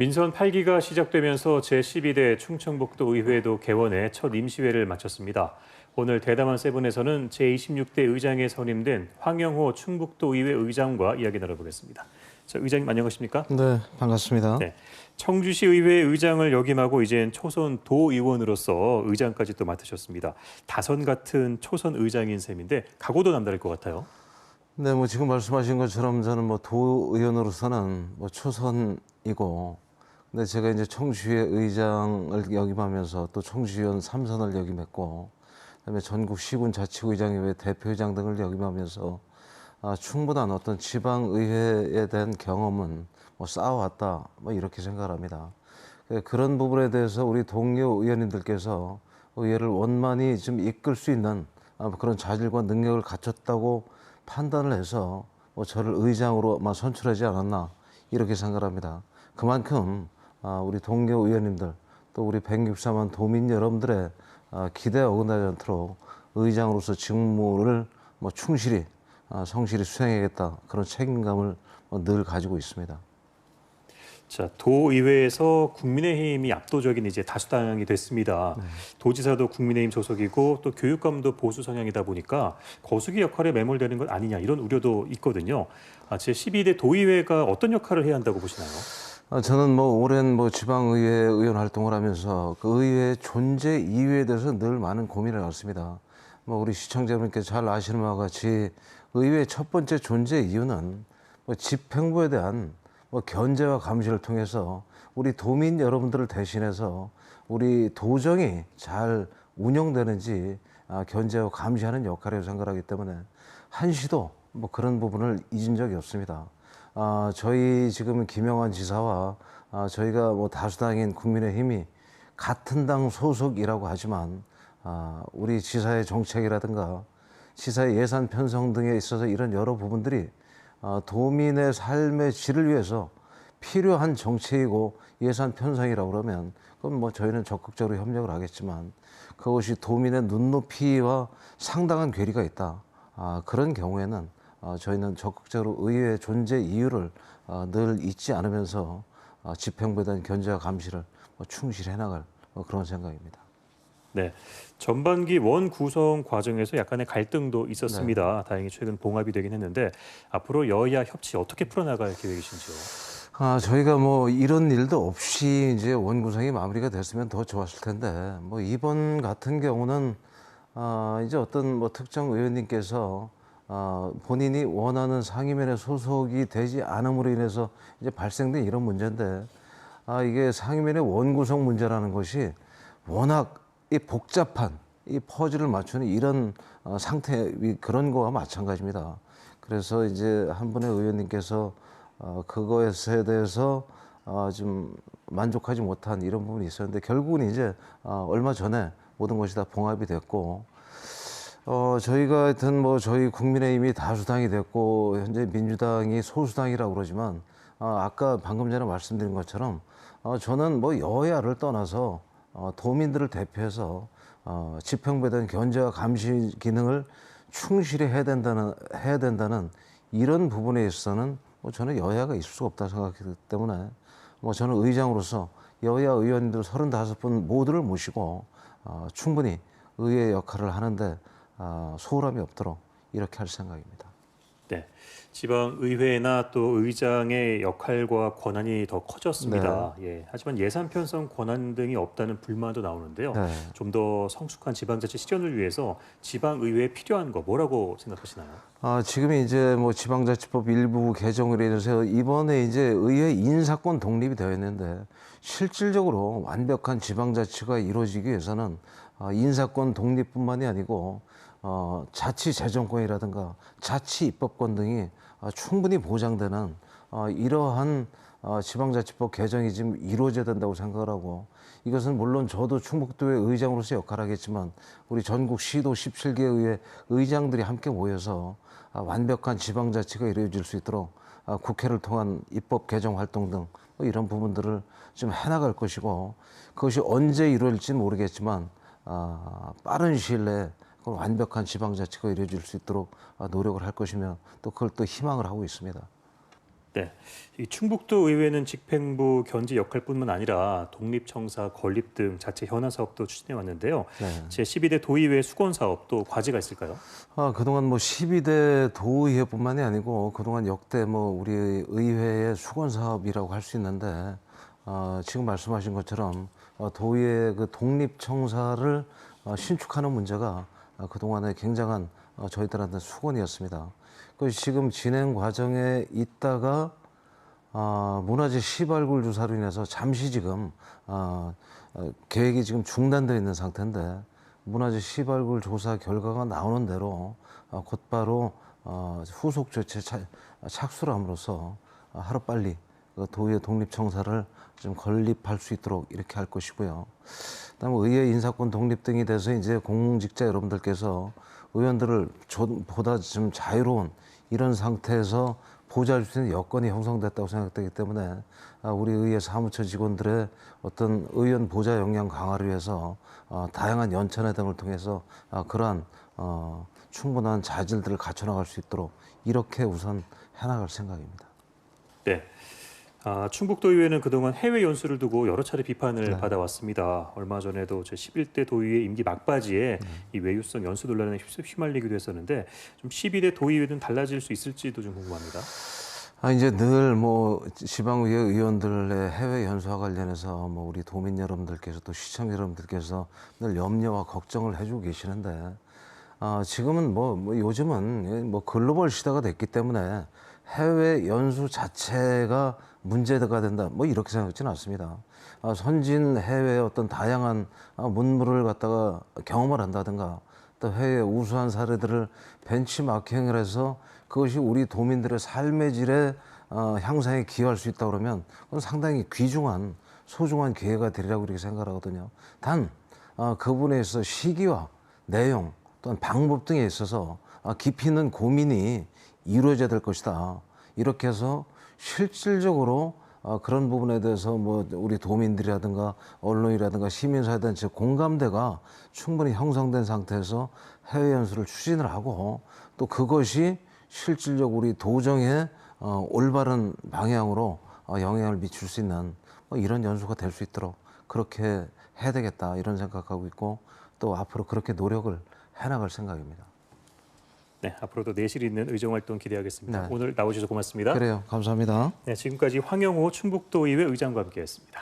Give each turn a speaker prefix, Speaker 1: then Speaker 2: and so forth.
Speaker 1: 민선 8기가 시작되면서 제12대 충청북도 의회도 개원해 첫 임시회를 마쳤습니다. 오늘 대담한 세븐에서는 제26대 의장에 선임된 황영호 충북도 의회 의장과 이야기 나눠보겠습니다. 자, 의장님 안녕하십니까?
Speaker 2: 네, 반갑습니다.
Speaker 1: 네. 청주시 의회 의장을 역임하고 이젠 초선 도의원으로서 의장까지 또 맡으셨습니다. 다선 같은 초선 의장인 셈인데 각오도 남다를 것 같아요.
Speaker 2: 네, 뭐 지금 말씀하신 것처럼 저는 뭐 도의원으로서는 뭐 초선이고, 근데 제가 이제 청주시의 의장을 역임하면서 또 청주시의원 3선을 역임했고, 그다음에 전국 시군 자치구의장회회 대표회장 등을 역임하면서 아, 충분한 어떤 지방 의회에 대한 경험은 뭐 쌓아왔다, 뭐 이렇게 생각합니다. 그- 그런 부분에 대해서 우리 동료 의원님들께서 의회를 원만히 좀 이끌 수 있는 아, 그런 자질과 능력을 갖췄다고 판단을 해서 뭐 저를 의장으로만 선출하지 않았나 이렇게 생각합니다. 그만큼 아, 우리 동료 의원님들 또 우리 164만 도민 여러분들의 아, 기대에 어긋나지 않도록 의장으로서 직무를 뭐 충실히 아, 성실히 수행하겠다 그런 책임감을 뭐늘 가지고 있습니다.
Speaker 1: 자, 도의회에서 국민의힘이 압도적인 이제 다수당이 됐습니다. 도지사도 국민의힘 소속이고 또 교육감도 보수 성향이다 보니까 거수기 역할에 매몰되는 것 아니냐 이런 우려도 있거든요. 아, 제 12대 도의회가 어떤 역할을 해야 한다고 보시나요?
Speaker 2: 아, 저는 뭐 오랜 뭐 지방의회 의원 활동을 하면서 그 의회의 존재 이유에 대해서 늘 많은 고민을 했습니다. 뭐 우리 시청자분께 잘 아시는 바와 같이 의회의 첫 번째 존재 이유는 뭐 집행부에 대한 뭐 견제와 감시를 통해서 우리 도민 여러분들을 대신해서 우리 도정이 잘 운영되는지 아, 견제와 감시하는 역할이라고 생각하기 때문에 한시도 뭐 그런 부분을 잊은 적이 없습니다. 아, 저희 지금 김영환 지사와 아, 저희가 뭐 다수당인 국민의힘이 같은 당 소속이라고 하지만 아, 우리 지사의 정책이라든가 지사의 예산 편성 등에 있어서 이런 여러 부분들이 아, 도민의 삶의 질을 위해서 필요한 정책이고 예산 편성이라고 그러면 그건 뭐 저희는 적극적으로 협력을 하겠지만 그것이 도민의 눈높이와 상당한 괴리가 있다. 아, 그런 경우에는 아, 저희는 적극적으로 의회의 존재 이유를 아, 늘 잊지 않으면서 아, 집행부에 대한 견제와 감시를 뭐 충실히 해나갈 뭐 그런 생각입니다.
Speaker 1: 네. 전반기 원 구성 과정에서 약간의 갈등도 있었습니다. 다행히 최근 봉합이 되긴 했는데 앞으로 여야 협치 어떻게 풀어나갈 계획이신지요?
Speaker 2: 아, 저희가 뭐 이런 일도 없이 이제 원 구성이 마무리가 됐으면 더 좋았을 텐데 뭐 이번 같은 경우는 아, 이제 어떤 뭐 특정 의원님께서 아, 본인이 원하는 상임위에 소속이 되지 않음으로 인해서 이제 발생된 이런 문제인데 아, 이게 상임위의 원구성 문제라는 것이 워낙 이 복잡한 이 퍼즐을 맞추는 이런 어, 상태 이 그런 거와 마찬가지입니다. 그래서 이제 한 분의 의원님께서 어, 그거에 대해서 어, 좀 만족하지 못한 이런 부분이 있었는데 결국은 이제 어, 얼마 전에 모든 것이 다 봉합이 됐고 어, 저희가 하여튼 뭐 저희 국민의힘이 다수당이 됐고 현재 민주당이 소수당이라고 그러지만 어, 아까 방금 전에 말씀드린 것처럼 어, 저는 뭐 여야를 떠나서 어, 도민들을 대표해서 어, 집행부에 견제와 감시 기능을 충실히 해야 된다는 해야 된다는 이런 부분에 있어서는 뭐 저는 여야가 있을 수가 없다 생각하기 때문에 뭐 저는 의장으로서 여야 의원들 35분 모두를 모시고 어, 충분히 의회 역할을 하는데 어, 소홀함이 없도록 이렇게 할 생각입니다.
Speaker 1: 네. 지방 의회나 또 의장의 역할과 권한이 더 커졌습니다. 예. 하지만 예산 편성 권한 등이 없다는 불만도 나오는데요.
Speaker 2: 네.
Speaker 1: 좀더 성숙한 지방자치 실현을 위해서 지방 의회에 필요한 거 뭐라고 생각하시나요?
Speaker 2: 아, 지금 이제 뭐 지방자치법 일부 개정으로 인해서 이번에 이제 의회 인사권 독립이 되어 있는데 실질적으로 완벽한 지방자치가 이루어지기 위해서는 아, 인사권 독립뿐만이 아니고 어, 자치 재정권이라든가 자치 입법권 등이 아, 충분히 보장되는 어, 이러한 어, 지방자치법 개정이 지금 이루어져야 된다고 생각을 하고 이것은 물론 저도 충북도의 의장으로서 역할을 하겠지만 우리 전국 시도 17개 의회 의장들이 함께 모여서 아, 완벽한 지방자치가 이루어질 수 있도록 아, 국회를 통한 입법 개정 활동 등 뭐 이런 부분들을 좀 해나갈 것이고 그것이 언제 이루어질지는 모르겠지만 아, 빠른 시일 내에 그 완벽한 지방자치가 이루어질 수 있도록 아, 노력을 할 것이며 또 그걸 또 희망을 하고 있습니다.
Speaker 1: 네, 이 충북도 의회는 집행부 견제 역할뿐만 아니라 독립청사 건립 등 자체 현안 사업도 추진해 왔는데요.
Speaker 2: 네.
Speaker 1: 제 12대 도의회 수건 사업도 과제가 있을까요?
Speaker 2: 아, 그동안 뭐 12대 도의회뿐만이 아니고 그동안 역대 뭐 우리 의회의 수건 사업이라고 할 수 있는데 어, 지금 말씀하신 것처럼 어, 도의회 그 독립청사를 어, 신축하는 문제가 어, 그동안에 굉장한 어, 저희들한테 수건이었습니다. 그 지금 진행 과정에 있다가 아, 문화재 시발굴 조사로 인해서 잠시 지금 아, 어, 계획이 지금 중단되어 있는 상태인데 문화재 시발굴 조사 결과가 나오는 대로 어, 곧바로 어, 후속 조치에 차- 착수를 함으로써 어, 하루 빨리 그 도의회 독립청사를 좀 건립할 수 있도록 이렇게 할 것이고요. 그다음에 의회 인사권 독립 등이 돼서 이제 공직자 여러분들께서 의원들을 조- 보다 좀 자유로운 이런 상태에서 보좌할 수 있는 여건이 형성됐다고 생각되기 때문에 아, 우리 의회 사무처 직원들의 어떤 의원 보좌 역량 강화를 위해서 어, 다양한 연찬회 등을 통해서 아, 그러한 어, 충분한 자질들을 갖춰나갈 수 있도록 이렇게 우선 해나갈 생각입니다.
Speaker 1: 네. 아, 충북도의회는 그동안 해외 연수를 두고 여러 차례 비판을
Speaker 2: 네.
Speaker 1: 받아왔습니다. 얼마 전에도 제 11대 도의회 임기 막바지에
Speaker 2: 네.
Speaker 1: 이 외유성 연수 논란에 휩- 휘말리기도 했었는데 좀 12대 도의회는 달라질 수 있을지도 좀 궁금합니다.
Speaker 2: 아 이제 늘 뭐 지방의회 의원들의 해외 연수와 관련해서 뭐 우리 도민 여러분들께서 또 시청자 여러분들께서 늘 염려와 걱정을 해주고 계시는데 아 지금은 뭐, 뭐 요즘은 뭐 글로벌 시대가 됐기 때문에 해외 연수 자체가 문제가 된다 뭐 이렇게 생각하지는 않습니다. 아, 선진 해외의 어떤 다양한 아, 문물을 갖다가 경험을 한다든가 또 해외 우수한 사례들을 벤치마킹을 해서 그것이 우리 도민들의 삶의 질에 어, 향상에 기여할 수 있다 그러면 그건 상당히 귀중한 소중한 기회가 되리라고 이렇게 생각하거든요. 단 어, 그분에 있어서 시기와 내용 또는 방법 등에 있어서 아, 깊이 있는 고민이 이루어져야 될 것이다. 이렇게 해서 실질적으로 어, 그런 부분에 대해서 뭐 우리 도민들이라든가 언론이라든가 시민사회단체 공감대가 충분히 형성된 상태에서 해외 연수를 추진을 하고 또 그것이 실질적 우리 도정의 어, 올바른 방향으로 어, 영향을 미칠 수 있는 뭐 이런 연수가 될 수 있도록 그렇게 해야 되겠다 이런 생각하고 있고 또 앞으로 그렇게 노력을 해나갈 생각입니다.
Speaker 1: 네, 앞으로도 내실 있는 의정 활동 기대하겠습니다.
Speaker 2: 네.
Speaker 1: 오늘 나오셔서 고맙습니다.
Speaker 2: 그래요. 감사합니다.
Speaker 1: 네, 지금까지 황영호 충북도의회 의장과 함께했습니다.